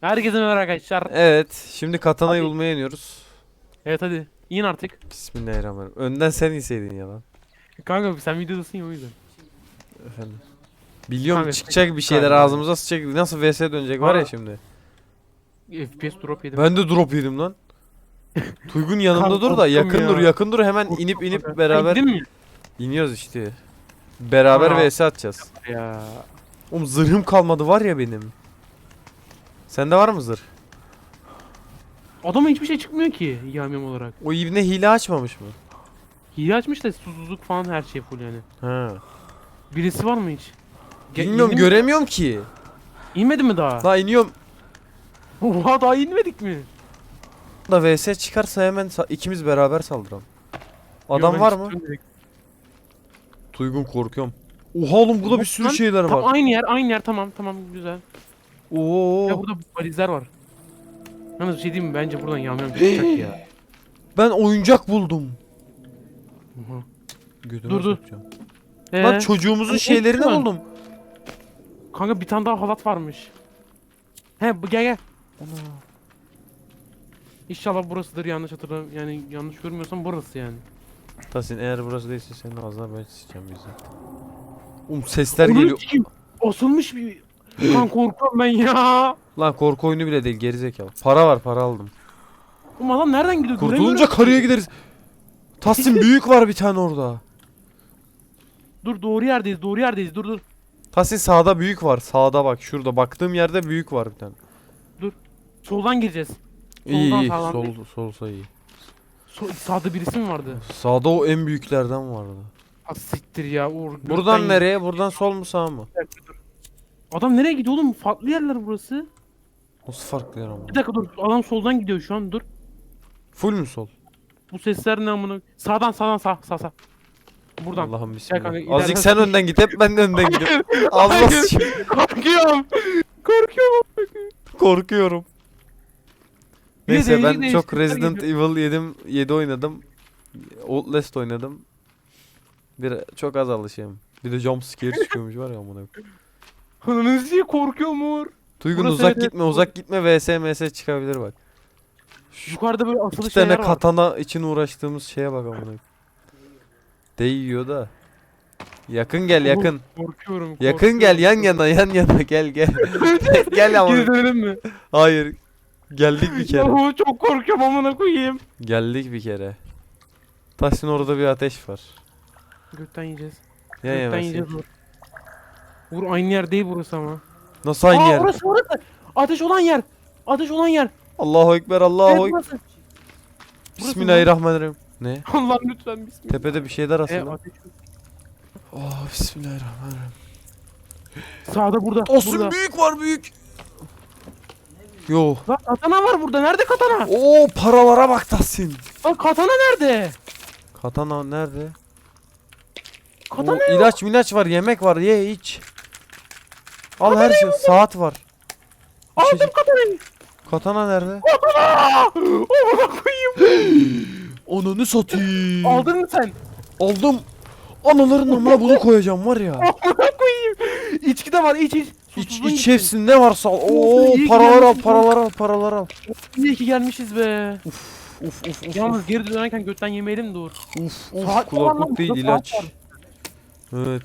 Herkese merhaba arkadaşlar. Evet. Şimdi katanayı Hadi. bulmaya iniyoruz. Evet hadi. İn artık. Bismillahirrahmanirrahim. Önden sen inseydin ya lan. Kanka sen videodasın ya o yüzden. Efendim. Biliyorum Kanka, çıkacak bir şeyler kanka. ağzımıza sıçacak. Nasıl VS dönecek var ya şimdi. FPS drop yedim. Ben de drop yedim lan. Tuygun yanımda Kanka, dur da korktum yakın ya. dur yakın dur hemen Korktum inip inip beraber gittin mi? iniyoruz işte. Beraber Aa. VS atacağız. Ya. Oğlum zırhım kalmadı var ya benim. Sende var mı zırh? Adama hiçbir şey çıkmıyor ki yamyam olarak. O ibne hile açmamış mı? Hile açmış da susuzluk falan her şey full yani. Ha. Birisi var mı hiç? Ge- Bilmiyorum indi mi? göremiyorum ki. İnmedi mi daha? La iniyorum. Oha daha inmedik mi? Da VS çıkarsa hemen sa- ikimiz beraber saldıralım. Adam Yo, ben var mı? çıktım direkt. Tuygun korkuyorum. Oha oğlum burada bir sürü Lan, şeyler Tam var. aynı yer aynı yer tamam tamam güzel. Oo. Ya burada valizler var. Yalnız bir şey diyeyim mi? Bence buradan yamyam çıkacak ya. Ben oyuncak buldum. Aha. Götüme Dur, dur. sokacağım. Ee, Lan çocuğumuzun Ay, şeylerini lütfen. buldum. kanka bir tane daha halat varmış. He bu gel gel. İnşallah burasıdır yanlış hatırlam yani yanlış görmüyorsam burası yani. Tahsin eğer burası değilse senin ağzına ben sıçacağım bizi. Um sesler Onun geliyor. için Asılmış bir kan korkuyorum ben ya. Lan korku oyunu bile değil gerizekalı. Para var para aldım. Oğlum adam nereden gidiyor? Kurtulunca Göremiyorum. karıya gideriz. Tahsin büyük var bir tane orada. Dur doğru yerdeyiz doğru yerdeyiz dur dur. Tahsin sağda büyük var. Sağda bak şurada. Baktığım yerde büyük var bir tane. Soldan gireceğiz. İyi Soldan iyi. sağdan Sol, solsa iyi. So- sağda birisi mi vardı? Sağda o en büyüklerden vardı. Ha siktir ya. Uğur, Buradan gökten- nereye? Buradan sol mu sağ mı? Dur. Adam nereye gidiyor oğlum? Farklı yerler burası. Nasıl farklı yer ama? Bir dakika dur. Adam soldan gidiyor şu an dur. Full mü sol? Bu sesler ne amına? Sağdan sağdan sağ sağ sağ. Buradan. Allah'ım kanka, bismillah. ileriden- Azıcık sen önden git hep ben de önden gidiyorum. Allah Hayır. sıçayım. Korkuyorum. Korkuyorum. Korkuyorum. Bir de Neyse değişik ben değişik çok sesler Resident. Evil 7 7 oynadım. Outlast oynadım. Bir çok az alışığım. Bir de jump scare çıkıyormuş var ya amına. koyayım. Ananı sikeyim, korkuyorum Uğur. Tuygun Burası uzak evet, gitme evet. uzak gitme vs ms çıkabilir bak. Yukarıda böyle asılı İki şeyler tane var. katana için uğraştığımız şeye bak amına. Değiyor da. Yakın gel yakın. Korkuyorum. Yakın gel yan yana yan yana gel gel. gel amına. Geri dönelim mi? Hayır. Geldik bir kere. Yahu çok korkuyorum amına koyayım. Geldik bir kere. Tahsin orada bir ateş var. Gökten yiyeceğiz. Ya Gökten yemezsin. yiyeceğiz Uğur aynı yer değil burası ama. Nasıl aynı Aa, yer? Orası orası. Ateş olan yer. Ateş olan yer. Allahu ekber Allahu Evet, ekber. burası. Bismillahirrahmanirrahim. Ne? Allah'ım lütfen bismillah. Tepede bir şeyler E, aslında. ateş yok. Oh bismillahirrahmanirrahim. Sağda burada. Olsun burada. büyük var büyük. Yo. Lan katana var burada. Nerede katana? Oo paralara bak Tahsin. Lan katana nerede? Katana nerede? Katana Oo, ilaç milaç var yemek var ye iç. Al her şey saat var. Aldım İçecek- katanayı. Katana nerede? Katana! Amına koyayım. Onunu satayım. Aldın mı sen? Aldım. Anaların amına bunu koyacağım var ya. Amına koyayım. İçki de var iç iç. İç Susuzluğun iç gitti. hepsini ne varsa al. Oo iyi ki paralar al gelmişsin. paralar al paralar al. İyi ki gelmişiz be. Uf uf uf. Yalnız geri dönerken götten yemeyelim de Uğur. Uf uf Saat var lan, kulaklık değil ilaç. var. Evet.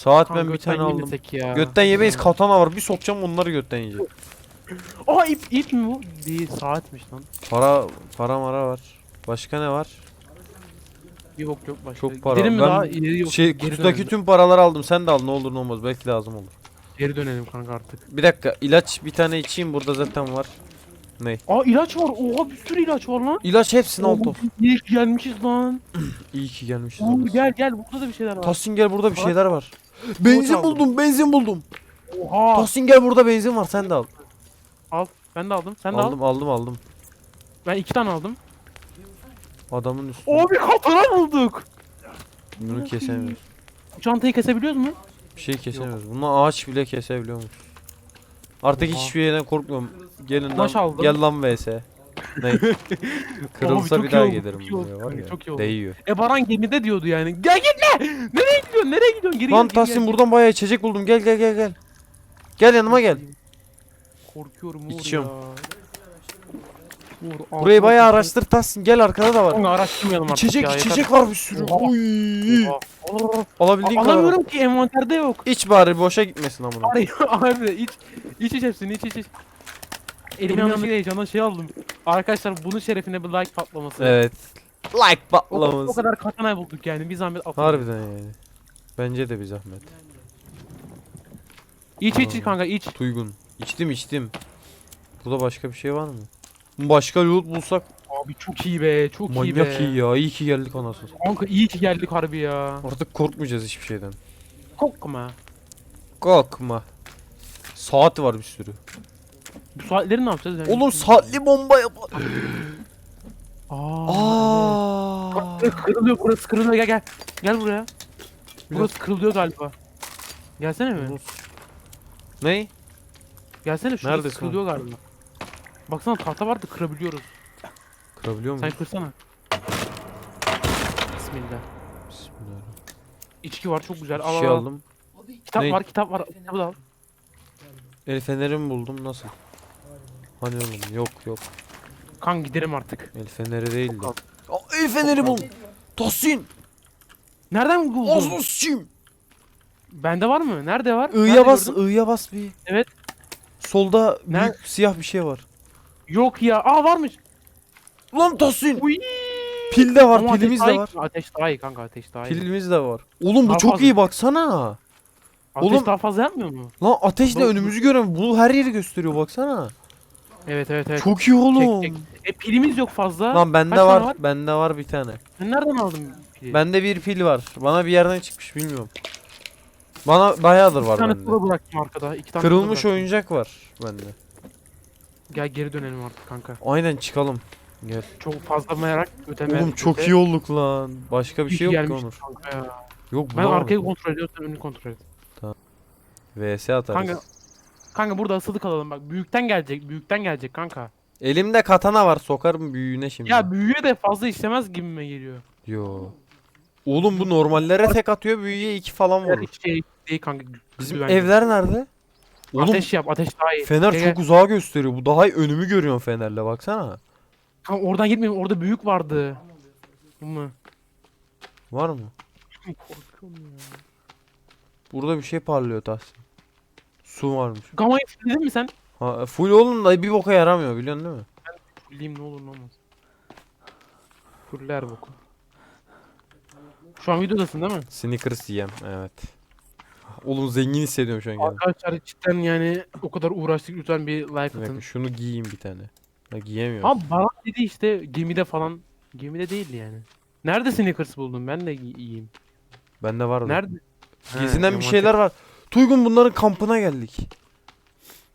Saat Kanka ben bir götten tane aldım. yemesek ya. Götten yemeyiz katana var bir sokacağım onları götten yiyecek. Aa ip ip mi bu? Değil saatmiş lan. Para para mara var. Başka ne var? Yok yok başka. Çok para. Gidelim mi Ben daha ileri yok. Şey geri kutudaki dönelim. tüm paraları aldım. Sen de al ne olur ne olmaz belki lazım olur. Geri dönelim kanka artık. Bir dakika ilaç bir tane içeyim burada zaten var. Ne? Aa ilaç var. Oha bir sürü ilaç var lan. İlaç hepsini al Oğlum, top. İyi ki gelmişiz lan. İyi ki gelmişiz. Orası. gel gel burada da bir şeyler var. Tahsin gel burada bir şeyler var. Benzin aldım. buldum benzin buldum. Oha. Tahsin gel burada benzin var sen de al. Al. Ben de aldım. Sen de al. aldım aldım aldım. Ben iki tane aldım. Adamın üstüne. Abi katana bulduk. Bunu kesemiyoruz. Bu çantayı kesebiliyoruz mu? Bir şey kesemiyoruz. Bunu ağaç bile kesebiliyormuş. Artık Oha. hiçbir yerden korkmuyorum. Gelin Taş lan. aldım. Gel lan vs. Ne? Kırılsa çok bir iyi daha oldu, gelirim çok iyi oldu, buraya var ya. çok iyi oldu. Değiyor. E Baran gemide diyordu yani. Gel gitme. Nereye gidiyorsun? Nereye gidiyorsun? Geri Lan gel, geri Tahsin gel. buradan bayağı içecek buldum. Gel gel gel gel. Gel yanıma gel. Korkuyorum Uğur İçiyorum. ya. Uğur, Burayı altıma bayağı araştır Tahsin. Gel arkada da var. Kanka araştırmayalım artık İçecek ya. yeter. içecek var bir sürü. Oha. Oy. Oha. Alabildiğin kadar. al. Alamıyorum ki envanterde yok. İç bari boşa gitmesin amına. Abi abi iç iç iç hepsini iç iç iç. Elim yanlışlıkla heyecandan şey aldım. Arkadaşlar bunun şerefine bir like patlaması. Evet. Like O, o patlaması. kadar katana bulduk yani bir zahmet atın. Harbiden yani. Bence de bir zahmet. İç iç iç kanka iç. Tuygun. İçtim içtim. Burada başka bir şey var mı? Başka loot bulsak Abi çok iyi be çok iyi be. manyak iyi ya. İyi ki geldik anasını. Kanka iyi ki geldik harbi ya. Artık korkmayacağız hiçbir şeyden. Korkma. Korkma. Saat var bir sürü. Bu saatleri ne yapacağız yani? Oğlum saatli bomba yap. Aa. Aa. Kırılıyor burası kırılıyor gel gel. Gel buraya. Burası kırılıyor galiba. Gelsene mi? Ney? Gelsene şurası Neredesin kırılıyor galiba. Baksana tahta vardı kırabiliyoruz. Kırabiliyor Sen muyum? kırsana. Bismillah. Bismillah. İçki var çok güzel. Al şey al, al. aldım. Kitap Ne? var kitap var. Kitabı da al. El fenerimi buldum nasıl? Hani oğlum yok yok. Kan giderim artık. El feneri değildi. Al. Aa, el feneri buldum. Tahsin. Nereden buldun? Ağzını sıçayım. Bende var mı? Nerede var? I'ya Nerede bas, gördün? I'ya bas bir. Evet. Solda Ner- büyük siyah bir şey var. Yok ya. Aa varmış. Lan Tahsin. Uy. Pil de var, Ama ateş pilimiz daha de iyi- var. Ateş daha iyi kanka ateş daha iyi. Pilimiz de var. Oğlum bu Daha çok fazla. iyi baksana. Ateş Oğlum- daha fazla yapmıyor mu? Lan ateşle Bak- önümüzü görüyorum. Bu her yeri gösteriyor baksana. Evet evet evet. Çok iyi oğlum. Çek, çek. E pilimiz yok fazla. Lan bende Kaç var, tane var? Bende var bir tane. Sen nereden aldın pili? Bende bir pil var. Bana bir yerden çıkmış bilmiyorum. Bana bayağıdır var tane bende. tuğla bıraktım arkada. iki tane Kırılmış bıraktım. oyuncak var bende. Gel geri dönelim artık kanka. Aynen çıkalım. Gel. Çok fazla merak öteme. Oğlum çok iyi olduk lan. Başka bir şey yok ki Onur. kanka ya. Yok Ben bulamadım. arkayı kontrol ediyorum sen önünü kontrol et. VS atarız. Kanka kanka burada asılı kalalım bak. Büyükten gelecek. Büyükten gelecek kanka. Elimde katana var. Sokarım büyüğüne şimdi. Ya büyüğe de fazla işlemez gibime geliyor. Yo. Oğlum bu normallere tek atıyor büyüğe iki falan vurur. hiç şey değil kanka. Bizim güvenli. evler nerede? Oğlum Ateş yap ateş daha iyi. fener Gel, çok gel. uzağa gösteriyor. Bu daha iyi önümü görüyorsun fenerle baksana. Kanka oradan gitmeyin orada büyük vardı. Bu mu? Var mı? Korkuyorum ya. Burada bir şey parlıyor Tahsin. Su varmış. Gamayı fulledin mi sen? Ha, full oğlum da bir boka yaramıyor biliyorsun değil mi? Fulleyim ne olur ne olmaz. Fuller boku. Şu an videodasın değil mi? Snickers yiyem evet. Oğlum zengin hissediyorum şu an kendimi. Arkadaşlar cidden yani o kadar uğraştık lütfen bir like atın. dakika, şunu giyeyim bir tane. Ha giyemiyorum. Abi bana dedi işte gemide falan. Gemide değildi yani. Nerede Snickers buldun? Ben de gi- yiyeyim. Bende var. Nerede? Gezinen Ha, bir şeyler var. Tuygun bunların kampına geldik.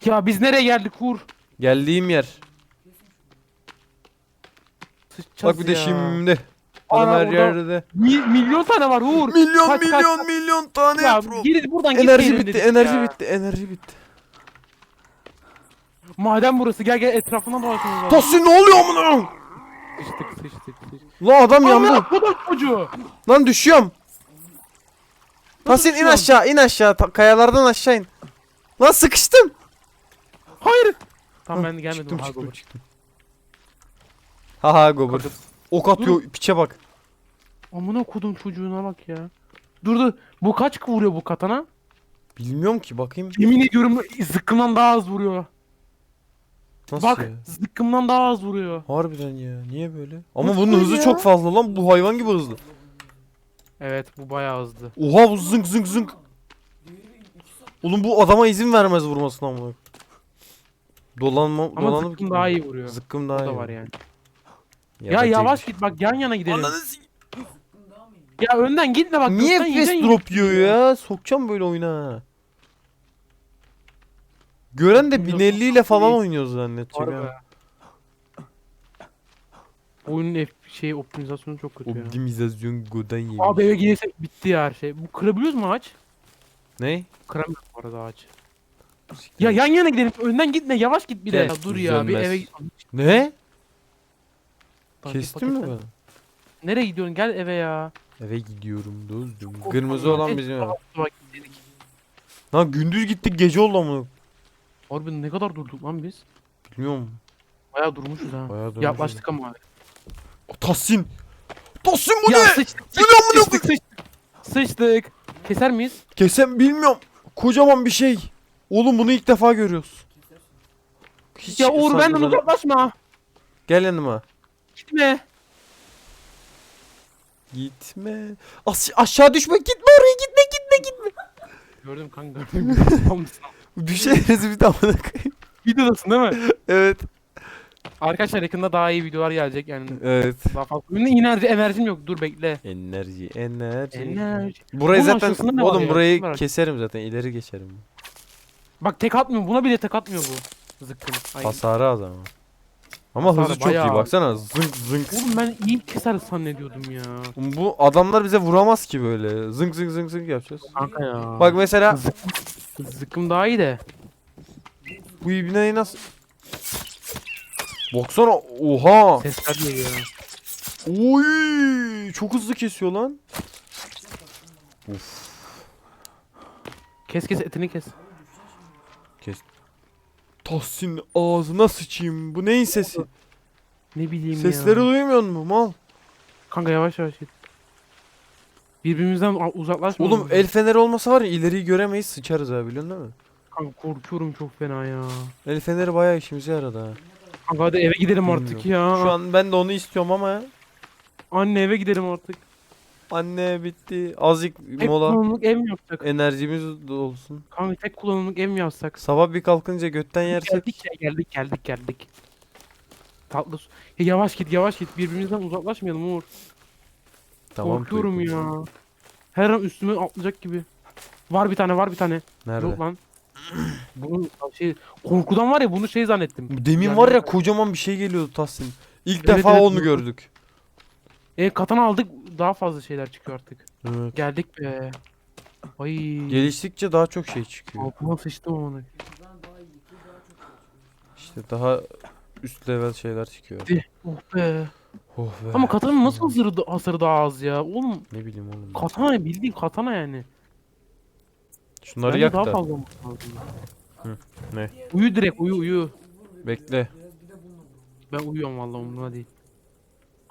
Ya biz nereye geldik Uğur? Geldiğim yer. Sıçacağız Bak bir de ya. şimdi. Adam Ana, her orada- yerde. Mi- milyon tane var Uğur. Milyon Kaç, kaç, milyon kaç. milyon tane Ya pro- gir buradan Enerji gitmeyelim bitti, dedik enerji ya. bitti, enerji bitti. Maden burası gel gel etrafına lazım. Tahsin ne oluyor amına? Sıçtık sıçtık sıçtık. Lan adam yandı. Amına kodum çocuğu. Lan düşüyorum. Tahsin in aşağı, in aşağı. Ta- kayalardan aşağı in. Lan sıkıştım. Hayır. Tamam ben gelmedim. Çıktım, ha, çıktım, Gober. çıktım. Haha gobur. Kadın. Ok atıyor, piçe bak. Amına kodum çocuğuna bak ya. Dur dur. Bu kaç vuruyor bu katana? Bilmiyorum ki bakayım. Yemin ediyorum zıkkımdan daha az vuruyor. Nasıl Bak ya? zıkkımdan daha az vuruyor. Harbiden ya. Niye böyle? Ama Nasıl bunun hızı ya? çok fazla lan. Bu hayvan gibi hızlı. Evet bu bayağı hızlı. Oha bu zınk zınk zınk. Oğlum bu adama izin vermez vurmasına amına. Dolanma, Ama dolanıp zıkkım gitmiyor. daha iyi vuruyor. Zıkkım O daha iyi. da var yani. Ya, Ya, da yavaş git bak yan yana gidelim. Ananı s- Ya önden gitme bak. Niye gökten yiyeceksin drop yiyor ya? Sokacağım böyle oyuna. Gören de Bilmiyorum. 1050 ile falan oynuyor zannedecek Harbi. ha. Oyunun F şey optimizasyonu çok kötü ya. Optimizasyon godan yemiş. Abi eve gidersek bitti ya her şey. Bu kırabiliyoruz mu ağaç? Ne? Kıramıyoruz bu arada ağaç. Ya yan yana gidelim. Önden gitme. Yavaş git bir de. Ya dur ya bir düzelmez. eve. Ne? Bak, Kestin mi paketten-? Nereye gidiyorsun? Gel eve ya. Eve gidiyorum dostum. Kırmızı olan bizim ev. Lan gündüz gittik gece oldu amına. Harbi ne kadar durduk lan biz? Bilmiyorum. Bayağı durmuşuz ha. Bayağı dönmüşüz. Yaklaştık ama. Tahsin. Tahsin bu ya ne? sıçtık. Bu ne amına Sıçtık sıçtık. Sıçtık. Keser miyiz? Kesem bilmiyorum. Kocaman bir şey. Oğlum bunu ilk defa görüyoruz. Hiç ya Uğur benden sanmıyorum. uzaklaşma. Gel yanıma. Gitme. Gitme. As- aşağı düşme gitme oraya gitme gitme gitme. Gördüm kanka gördüm. Tamam. Düşeriz bir daha amına koyayım. Videodasın değil mi? Evet. Arkadaşlar yakında daha iyi videolar gelecek yani. Evet. Daha fazla. Benim de enerji, enerjim yok. Dur bekle. Enerji, enerji. Enerji. Burayı Bunun zaten aşağısında ne var oğlum ya? burayı Merak- keserim zaten ileri geçerim. Bak tek atmıyor. Buna bile tek atmıyor bu. Zıkkın. Hasarı az ama. Ama Hasarı hızı çok iyi baksana zınk zınk. Oğlum ben iyi keser zannediyordum ya. Bu adamlar bize vuramaz ki böyle. Zınk zınk zınk zınk yapacağız. Kanka ya. Bak mesela zıkkım daha iyi de. bu ibneyi nasıl... Baksana oha. Sesler geliyor. Oy çok hızlı kesiyor lan. Uf. Kes kes etini kes. Tahsin ağzına sıçayım. Bu neyin sesi? Ne bileyim Sesleri ya. duymuyor musun mal? Kanka yavaş yavaş git. Birbirimizden a- uzaklaşmayalım. Oğlum el feneri olmasa var ya ileriyi göremeyiz sıçarız ha biliyorsun değil mi? Kanka korkuyorum çok fena ya. El feneri bayağı işimize yaradı ha. Kanka hadi eve gidelim artık ya. Şu an ben de onu istiyorum ama Anne eve gidelim artık. anne bitti. Azıcık Tek mola. kullanımlık ev mi yapsak? Enerjimiz de olsun. Kanka tek kullanımlık ev mi yapsak? Sabah bir kalkınca götten yersek. Geldik ya geldik geldik geldik. Tatlı su. Ya yavaş git yavaş git birbirimizden uzaklaşmayalım Uğur. Tamam. Korkuyorum ya. Her an üstüme atlayacak gibi. Var bir tane var bir tane. Nerede? Yok lan. Bunu şey korkudan var ya bunu şey zannettim. Demin Yani- var ya kocaman bir şey geliyordu Tahsin. İlk Evet, defa evet, onu bu- gördük. E katana aldık daha fazla şeyler çıkıyor artık. Evet. Geldik be. Ay. Geliştikçe daha çok şey çıkıyor. Altıma sıçtım onu. İşte daha üst level şeyler çıkıyor. Oh be. Oh be. Ama katananın nasıl hasarı, hasarı daha az ya? Oğlum Ne bileyim oğlum. katana bildiğin katana yani. Şunları Bence yak daha da. fazla olması lazım. Ne? Uyu direkt uyu uyu. Bekle. Ben uyuyorum vallahi umurumda değil.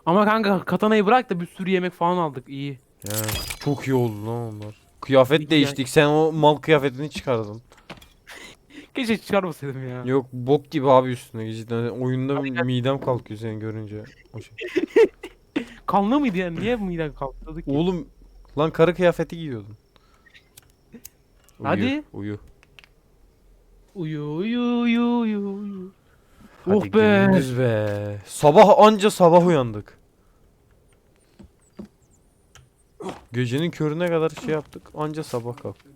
Ama kanka katanayı bırak da bir sürü yemek falan aldık iyi. Ya, çok iyi oldu lan onlar. Kıyafet İyi değiştik. Sen o mal kıyafetini çıkardın. Keşke çıkarmasaydım ya. Yok bok gibi abi üstüne cidden. Oyunda midem kalkıyor seni görünce. O şey. Kanlı mıydı yani? Niye miden kalktı ki? Oğlum lan karı kıyafeti giyiyordun. Uyu, Hadi. Uyu. Uyu uyu uyu uyu uyu. Hadi Oh be. gündüz be. Sabah anca sabah uyandık. Gecenin körüne kadar şey yaptık. Anca sabah kalktık.